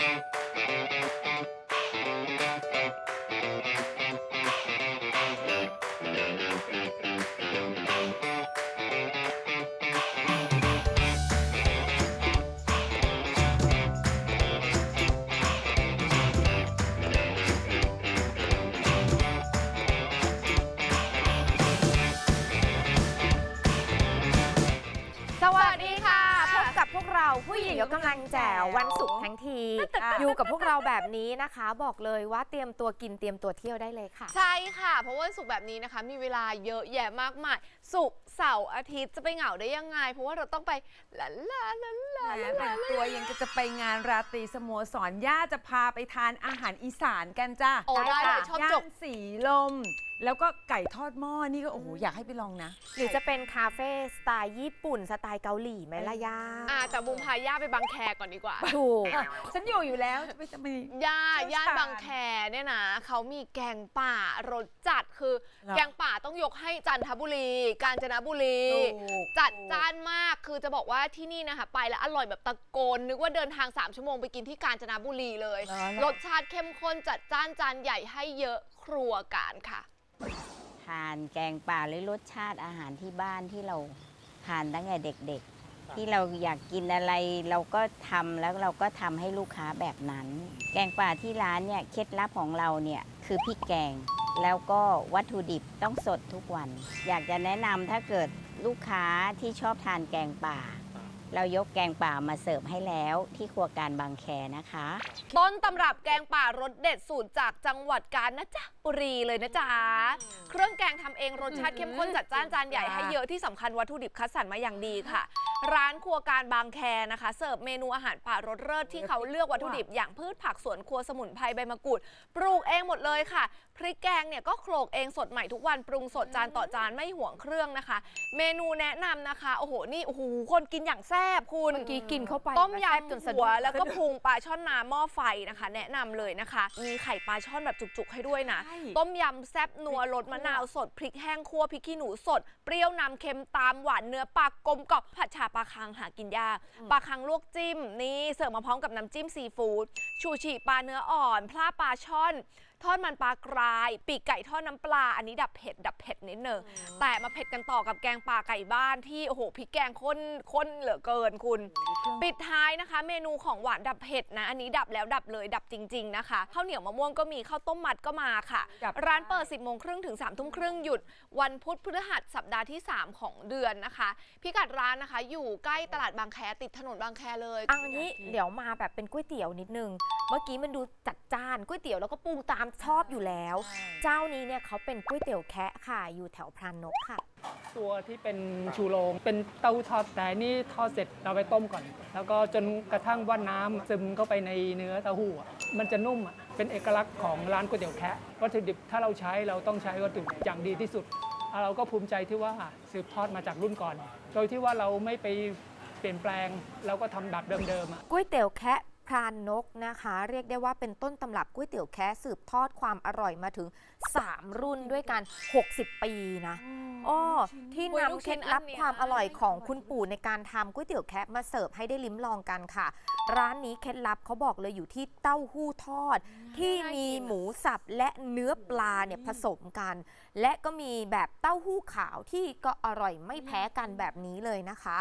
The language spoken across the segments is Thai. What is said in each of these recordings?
ส ผู้หญิงยกกำลังแจ๋ววันศุกร์ทั้งที อยู่กับพวกเราแบบนี้นะคะ บอกเลยว่าเตรียมตัวกินเตรียมตัวเที่ยวได้เลยค่ะ ใช่ค่ะ เพราะว่าวันศุกร์แบบนี้นะคะ มีเวลาเยอะแยะมากมายศุกร์ เสาร์อาทิตย์จะไปเหงาได้ยังไง เพราะว่าเราต้องไปลาลาลาลาแหมลาแต่งตัวยังจะไปงานราตรีสโมสรย่าจะพาไปทานอาหารอีสานกันจ้าโอ้ได้เลยชอบย่าจนกสีลม แล้วก็ไก่ทอดหม้อนี่ก็โอ้โหอยากให้ไปลองนะ หรือจะเป็นคาเฟ่สไตล์ญี่ปุ่น สไตล์เกาหลีไหมล่ะย่าอ่าแต่บุมพาย่าไปบางแคก่อนดีกว่า ถูก ฉันอยู่อยู่แล้วจะไปจะไป ย่าเชี่ยวชาญย่านบางแคเนี่ยนะเขามีแกงป่ารสจัดคือ เหรอ แกงป่าต้องยกให้จันทบุรี กาญจนบุรีถูกจัดจ้านมากคือจะบอกว่าที่นี่นะคะไปแล้วอร่อยแบบตะโกน นึกว่าเดินทาง 3 ชั่วโมงไปกินที่กาญจนบุรีเลยเหรอเหรอรสชาติเข้มข้นจัดจ้านจานใหญ่ให้เยอะครัวการค่ะ ทานแกงป่าหรือรสชาติอาหารที่บ้านที่เราทานตั้งแต่เด็กๆ ที่เราอยากกินอะไรเราก็ทำแล้วเราก็ทำให้ลูกค้าแบบนั้น แกงป่าที่ร้านเนี่ยเคล็ดลับของเราเนี่ยคือพริกแกง แล้วก็วัตถุดิบต้องสดทุกวัน อยากจะแนะนำถ้าเกิดลูกค้าที่ชอบทานแกงป่า เรายกแกงป่ามาเสิร์ฟให้แล้วที่ครัวการบางแคนะคะ ต้นตำรับแกงป่ารสเด็ดสูตรจากจังหวัดกาญนะจ๊ะบุรีเลยนะจ๊ะ เครื่องแกงทำเองรสชาติเข้มข้นจัดจ้านจานใหญ่ให้เยอะที่สำคัญวัตถุดิบคัดสรรมาอย่างดีค่ะ ร้านครัวการบางแคนะคะ เสิร์ฟเมนูอาหารป่ารสเลิศที่เขาเลือกวัตถุดิบอย่างพืชผักสวนครัวสมุนไพรใบมะกรูด ปลูกเองหมดเลยค่ะ พริกแกงเนี่ยก็โขลกเองสดใหม่ทุกวันปรุงสดจานต่อจานไม่ห่วงเครื่องนะคะ เมนูแนะนำนะคะ โอ้โห นี่โอ้โหคนกินอย่างแซ่บคุณเมื่อกี้กินเข้าไปต้มแซ่บยำจนสะหัดุ้วงแล้วก็พุงปลาช่อนน้ำหม้อไฟนะคะ แนะนำเลยนะคะ มีไข่ปลาช่อนแบบจุกๆให้ด้วยนะ ใช่ ต้มยำแซ่บนัวรสมะนาวสด พริกแห้งคั่วพริกขี้หนูสด เปรี้ยวนำเค็มตามหวานเนื้อปลากลมกรอบผัดฉ่าปลาคังหากินยากปลาคังลวกจิ้ม นี่เสิร์ฟมาพร้อมกับน้ำจิ้มซีฟู้ดชูชีปลาเนื้ออ่อน พลาปลาช่อน ทอดมันปลากราย ปีกไก่ทอดน้ำปลา อันนี้ดับเผ็ด ดับเผ็ดนิดนึงแต่มาเผ็ดกันต่อกับแกงป่าไก่บ้านที่โอ้โหพริกแกงข้นข้นเหลือเกินคุณ ปิดท้ายนะคะ เมนูของหวานดับเผ็ดนะ อันนี้ดับแล้วดับเลยดับจริง ๆนะคะข้าวเหนียวมะม่วงก็มีข้าวต้มมัดก็มาค่ะดับร้านเปิด 10โมงครึ่งถึง3ทุ่มครึ่งหยุด วันพุธพฤหัสสัปดาห์ที่ 3 ของเดือนนะคะ พิกัดร้านนะคะ อยู่ใกล้ตลาดบางแคติดถนนบางแคเลยอันนี้เดี๋ยวมาแบบเป็นก๋วยเตี๋ยวนิดนึงเมื่อกี้มันดูจัดจ้านก๋วยเตี๋ยวแล้วก็ปรุงตามชอบอยู่แล้ว เจ้านี้เนี่ยเขาเป็นก๋วยเตี๋ยวแคะค่ะ อยู่แถวพรานนกค่ะ ตัวที่เป็นชูโรงเป็นเต้าหู้ทอดแต่อันนี่ทอดเสร็จเราไปต้มก่อน แล้วก็จนกระทั่งว่าน้ำซึมเข้าไปในเนื้อเต้าหู้อะมันจะนุ่มอะเป็นเอกลักษณ์ของร้านก๋วยเตี๋ยวแคะวัตถุดิบถ้าเราใช้เราต้องใช้วัตถุดิบอย่างดีที่สุด เราก็ภูมิใจที่ว่าสืบทอดมาจากรุ่นก่อน โดยที่ว่าเราไม่ไปเปลี่ยนแปลงเราก็ทำแบบเดิมๆอะ ก๋วยเตี๋ยวแคะ พรานนกนะคะ เรียกได้ว่าเป็นต้นตำรับก๋วยเตี๋ยวแคะสืบทอดความอร่อยมาถึง 3 รุ่นด้วยกัน 60 ปีนะอ้อที่โอ้ยลูกนำเคชิ้ล็นดอันลับเนี้ยความอร่อยของคุณปู่ในการทำก๋วยเตี๋ยวแคะมาเสิร์ฟให้ได้ลิ้มลองกันค่ะ ร้านนี้เคล็ดลับเขาบอกเลยอยู่ที่เต้าหู้ทอด ที่มีหมูสับและเนื้อปลาเนี่ยผสมกัน และก็มีแบบเต้าหู้ขาวที่ก็อร่อยไม่แพ้กันแบบนี้เลยนะคะ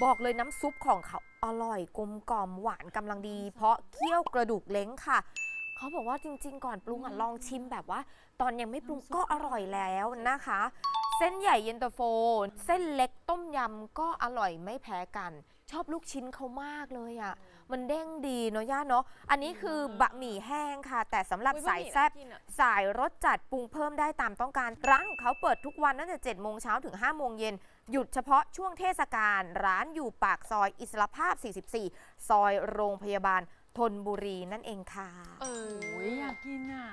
บอกเลยน้ำซุปของเขาอร่อยกลมกล่อมหวานกำลังดี เพราะเคี่ยวกระดูกเล้งค่ะ เขาบอกว่าจริง ๆ ก่อนปรุงอะลองชิมแบบว่า ตอนยังไม่ปรุงก็อร่อยแล้วนะคะ เส้นใหญ่เย็นตาโฟ เส้นเล็กต้มยำก็อร่อยไม่แพ้กัน ชอบลูกชิ้นเขามากเลยอะ มันเด้งดีเนาะย่าเนาะ อันนี้คือบะหมี่แห้งค่ะ แต่สำหรับอุ๊ยสายบะหมี่แซ่บน่ากินอะสายรสจัดปรุงเพิ่มได้ตามต้องการ ร้านของเขาเปิดทุกวันตั้งแต่7โมงเช้าถึง5โมงเย็น หยุดเฉพาะช่วงเทศกาลร้านอยู่ปากซอยอิสรภาพ 44 ซอยโรงพยาบาล ธนบุรีนั่นเองค่ะ เออโอ้ยอยากกินอะ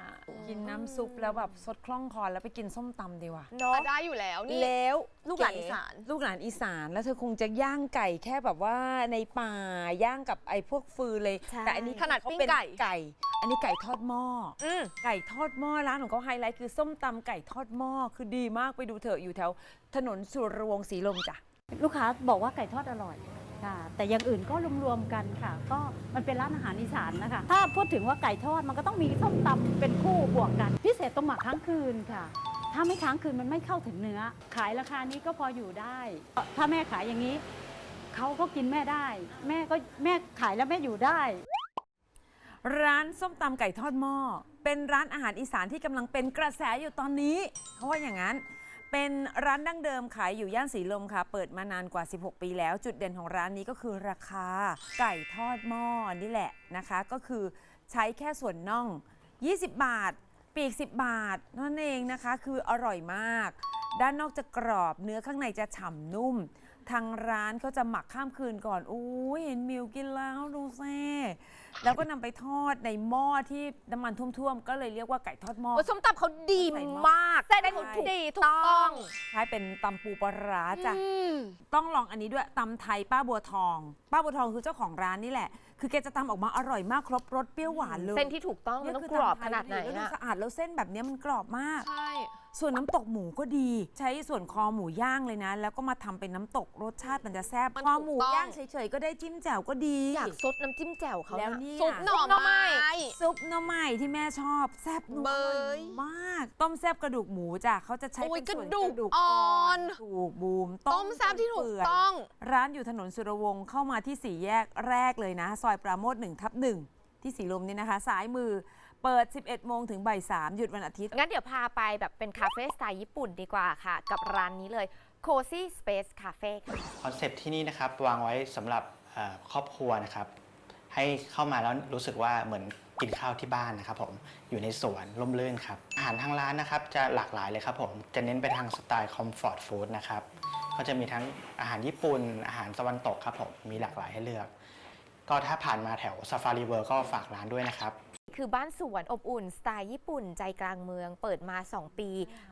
กินน้ำซุปแล้วแบบสดคล่องคอแล้วไปกินส้มตำดีว่ะเนาะอะได้อยู่แล้วนี่ แล้วลูกหลานอีสาน ลูกหลานอีสานแล้วเธอคงจะย่างไก่แค่แบบว่าในป่าย่างกับไอ้พวกฟืนเลย ใช่ แต่อันนี้ถนัดเขาปิ้งเป็นไก่ไก่ อันนี้ไก่ทอดหม้ออืม ไก่ทอดหม้อร้านของเขาไฮไลท์คือส้มตำไก่ทอดหม้อคือดีมากไปดูเถอะอยู่แถว ถนนสุรวงศ์ศรีลมจ้ะ ลูกค้าบอกว่าไก่ทอดอร่อย ค่ะแต่อย่างอื่นก็รวมๆกันค่ะ ก็มันเป็นร้านอาหารอีสานนะคะ ถ้าพูดถึงว่าไก่ทอดมันก็ต้องมีส้มตำเป็นคู่บวกกัน พิเศษตรงหมักค้างคืนค่ะ ถ้าไม่ค้างคืนมันไม่เข้าถึงเนื้อ ขายราคานี้ก็พออยู่ได้ ถ้าแม่ขายอย่างนี้เขาก็กินแม่ได้ แม่ก็แม่ขายแล้วแม่อยู่ได้ ร้านส้มตำไก่ทอดหม้อเป็นร้านอาหารอีสานที่กำลังเป็นกระแสอยู่ตอนนี้เขาว่าอย่างนั้น เป็นร้านดั้งเดิมขายอยู่ย่านสีลมค่ะ เปิดมานานกว่า 16 ปีแล้ว จุดเด่นของร้านนี้ก็คือราคาไก่ทอดหม้อนี่แหละนะคะ ก็คือใช้แค่ส่วนน่อง 20 บาท ปีก 10 บาทนั่นเองนะคะ คืออร่อยมาก ด้านนอกจะกรอบเนื้อข้างในจะฉ่ำนุ่ม ทางร้านเขาจะหมักข้ามคืนก่อนโอ้ยเห็นมิวกินแล้วดูเซ่แล้วก็นำไปทอดในหม้อที่น้ำมันท่วมๆ ก็เลยเรียกว่าไก่ทอดหม้อ โอ้ส้มตำเขาดีมากเส้นเป็นเขาถูกดีถูกต้องใช้เป็นตำปูปลาร้าจ้ะ อืม ต้องลองอันนี้ด้วยตำไทยป้าบัวทอง ป้าบัวทองคือเจ้าของร้านนี่แหละ คือแกจะตำออกมาอร่อยมากครบรสเปรี้ยวหวานเลยเส้นที่ถูกต้องมันต้องกรอบขนาดไหนแล้วดูอะสะอาดแล้วเส้นแบบเนี้ยมันกรอบมาก ใช่ ส่วนน้ำตกหมูก็ดี ใช้ส่วนคอหมูย่างเลยนะ แล้วก็มาทำเป็นน้ำตกรสชาติมันจะแซ่บมันคอถูกหมูต้อง ย่างเฉยๆก็ได้จิ้มแจ่วก็ดี อยากซดน้ำจิ้มแจ่วเขาแล้วนะนี่ซุปหน่อหน่อไม้ไม้ซุปหน่อไม้ที่แม่ชอบแซ่บนัวเบอยร่อยมาก ต้มแซ่บกระดูกหมูจ้ะเขาจะใช้โอ้ยเป็นส่วนกระดูกกระดูกอ่อ่ออน นถูกบูมต้มแซ่บที่ถูกจนเปื่ยต้อง ร้านอยู่ถนนสุรวงศ์เข้ามาที่สี่แยกแรกเลยนะ ซอยปราโมท1ทับ1ที่สีลมนี่นะคะ ซ้ายมือ เปิด 11 โมงถึงบ่าย3หยุดวันอาทิตย์ งั้นเดี๋ยวพาไปแบบเป็นคาเฟ่สไตล์ญี่ปุ่นดีกว่าค่ะ กับร้านนี้เลย Cozy Space Cafe ค่ะ คอนเซปต์ที่นี่นะครับวางไว้สำหรับเอ่อครอบครัวนะครับ ให้เข้ามาแล้วรู้สึกว่าเหมือนกินข้าวที่บ้านนะครับผมอยู่ในสวนร่มรื่นครับ อาหารทางร้านนะครับจะหลากหลายเลยครับผมจะเน้นไปทางสไตล์คอมฟอร์ตฟู้ดนะครับก็จะมีทั้งอาหารญี่ปุ่น อาหารตะวันตกครับผมมีหลากหลายให้เลือก ก็ถ้าผ่านมาแถวซาฟารีเวิร์ก็ฝากร้านด้วยนะครับ คือบ้านสวนอบอุ่นสไตล์ญี่ปุ่นใจกลางเมืองเปิดมา 2 ปี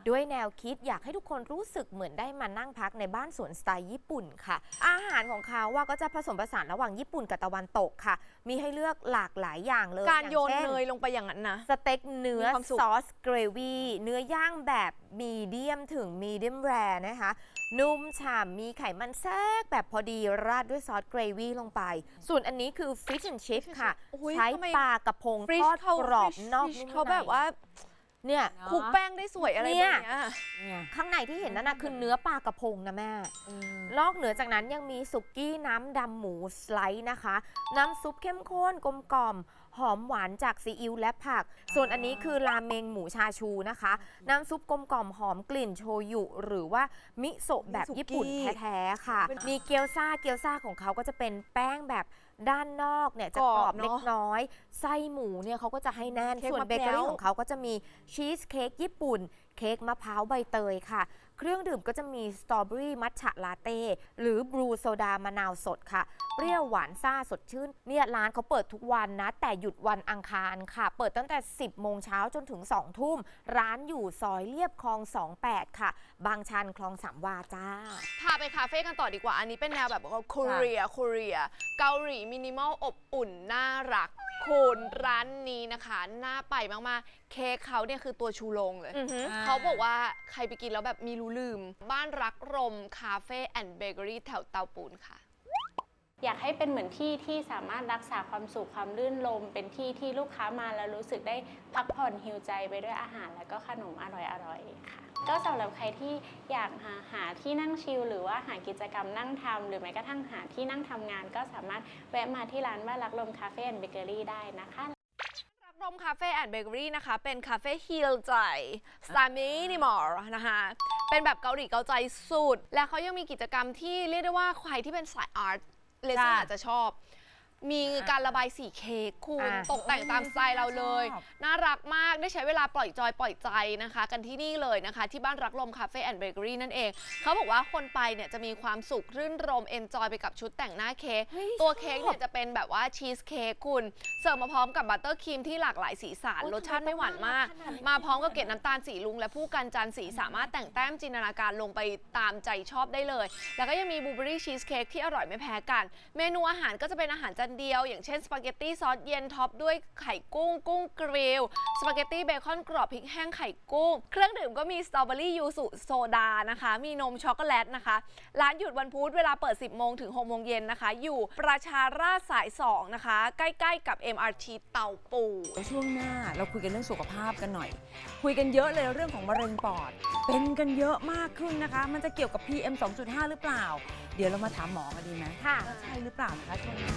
ด้วยแนวคิดอยากให้ทุกคนรู้สึกเหมือนได้มานั่งพักในบ้านสวนสไตล์ญี่ปุ่นค่ะ อาหารของเขาว่าก็จะผสมผสานระหว่างญี่ปุ่นกับตะวันตกค่ะ มีให้เลือกหลากหลายอย่างเลยการโยนอางช่เนยลงไปอย่างนั้นนะ สเต็กเนื้อมีความสุขซอสเกรวี่เนื้อย่างแบบมีเดียมถึงมีเดียมแรนะคะ นุ่มฉ่ำมีไขมันแทรกแบบพอดีราดด้วยซอสเกรวี่ลงไป ส่วนอันนี้คือ Fish and Chip ค่ะอุ๊ยใช้ทำไมปลากระพงฟริทชอดเขากรอบฟริชนอกฟริชนุ่มเขาในแบบว่า เนี่ย คลุกแป้งได้สวยอะไรเนี่แบบยเนี้ย เนี่ยข้างในที่เห็นนั่นนะคือเนื้อปลากระพงนะแม่ นอกเหนือจากนั้นยังมีสุกี้น้ำดำหมูสไลด์นะคะ น้ำซุปเข้มข้นกลมกล่อม หอมหวานจากซีอิ๊วและผัก ส่วนอันนี้คือราเมงหมูชาชูนะคะ น้ำซุปกลมกล่อมหอมกลิ่นโชยุ หรือว่ามิโซะแบบญี่ปุ่นแท้ๆค่ะ มีเกี๊ยวซ่าเกี๊ยวซ่าของเขาก็จะเป็นแป้งแบบ ด้านนอกเนี่ยจะกรอบกรอบเนอะเล็กน้อย ไส้หมูเนี่ยเขาก็จะให้แน่นเค้กส่วนมะเบพเกอร้าวรี่ของเขาก็จะมีชีสเค้กญี่ปุ่น เค้กมะพร้าวใบเตยค่ะ เครื่องดื่มก็จะมีสตรอเบอรี่มัทฉะลาเต้หรือบลูโซดามะนาวสดค่ะ เปรี้ยวหวานซ่าสดชื่น เนี่ยร้านเขาเปิดทุกวันนะ แต่หยุดวันอังคารค่ะ เปิดตั้งแต่ 10 โมงเช้าจนถึง 2 ทุ่ม ร้านอยู่ซอยเรียบคลอง 28 ค่ะ บางชันคลองสามวาจ้า พาไปคาเฟ่กันต่อดีกว่า อันนี้เป็นแนวแบบว่าคเรียโคเรีย เกาหลีมินิมอลอบอุ่นน่ารัก คุณร้านนี้นะคะน่าไปมากๆ เค้กเขาเนี่ยคือตัวชูโรงเลย อือหือ เขาบอกว่าใครไปกินแล้วแบบมีรู้ลืม บ้านรักรมคาเฟ่แอนด์เบเกอรี่แถวเตาปูนค่ะ อยากให้เป็นเหมือนที่ที่สามารถรักษาความสุขความรื่นรมย์เป็นที่ที่ลูกค้ามาแล้วรู้สึกได้พักผ่อนฮิวใจไปด้วยอาหาร แล้วก็ขนมอร่อยๆค่ะ ก็สำหรับใครที่อยากหาหาที่นั่งชิลหรือว่าหากิจกรรมนั่งทำหรือแม้กระทั่งหาที่นั่งทำงาน ก็สามารถแวะมาที่ร้านบ้านรักลมคาเฟ่แอนด์เบเกอรี่ได้นะคะรักรมคาเฟ่แอนด์เบเกอรี่นะคะ เป็นคาเฟ่ฮิลใจสไตล์มินิมอลนะคะ เป็นแบบเกาหลีเกาใจสุด และเขายังมีกิจกรรมที่เรียกได้ว่าใครที่เป็นสายอาร์ต เลซ่าจ้ะอาจจะชอบ มีการระบายสีเค้กคุณ อะตกแต่งตามสไตล์เราเลย ชอบ น่ารักมากได้ใช้เวลาปล่อยจอยปล่อยใจนะคะ กันที่นี่เลยนะคะ ที่บ้านรักลมคาเฟ่แอนด์เบเกอรี่นั่นเอง เขาบอกว่าคนไปเนี่ยจะมีความสุขรื่นรมเอนจอยไปกับชุดแต่งหน้าเค้กเฮ้ยตัวชอบเค้กเนี่ยจะเป็นแบบว่าชีสเค้กคุณเสิร์ฟมาพร้อมกับบัตเตอร์ครีมที่หลากหลายสีสันโอ้ยรสชาติไม่หวานมาก ทำไมต้องน่ารักขนาดนี้ มาพร้อมกับเกล็ดน้ำตาลสีลุง และผู้กันจานสีสามารถแต่งแต้มจินตนาการลงไปตามใจชอบได้เลย แล้วก็ยังมีบลูเบอรี่ชีสเค้กที่อร่อยไม่แพ้กัน เมนูอาหารก็จะเป็นอาหารจานานเดียว อย่างเช่นสปาเกตตี้ซอสเย็นท็อปด้วยไข่กุ้งกุ้งกริลสปาเกตตี้เบคอนกรอบพริกแห้งไข่กุ้ง เครื่องดื่มก็มีสตรอเบอรี่ยูสุโซดานะคะ มีนมช็อกโกแลตนะคะ ร้านหยุดวันพุธเวลาเปิด 10 โมงถึง 6 โมงเย็นนะคะ อยู่ประชาราษฎร์สาย 2 นะคะ ใกล้ๆกับ MRT เตาปูช่วงหน้าเราคุยกันเรื่องสุขภาพกันหน่อย คุยกันเยอะเลยเรื่องของมะเร็งปอด เป็นกันเยอะมากขึ้นนะคะ มันจะเกี่ยวกับ PM 2.5 หรือเปล่า เดี๋ยวเรามาถามหมอกันดีไหมค่ะว่าใช่หรือเปล่านะคะช่วงหน้า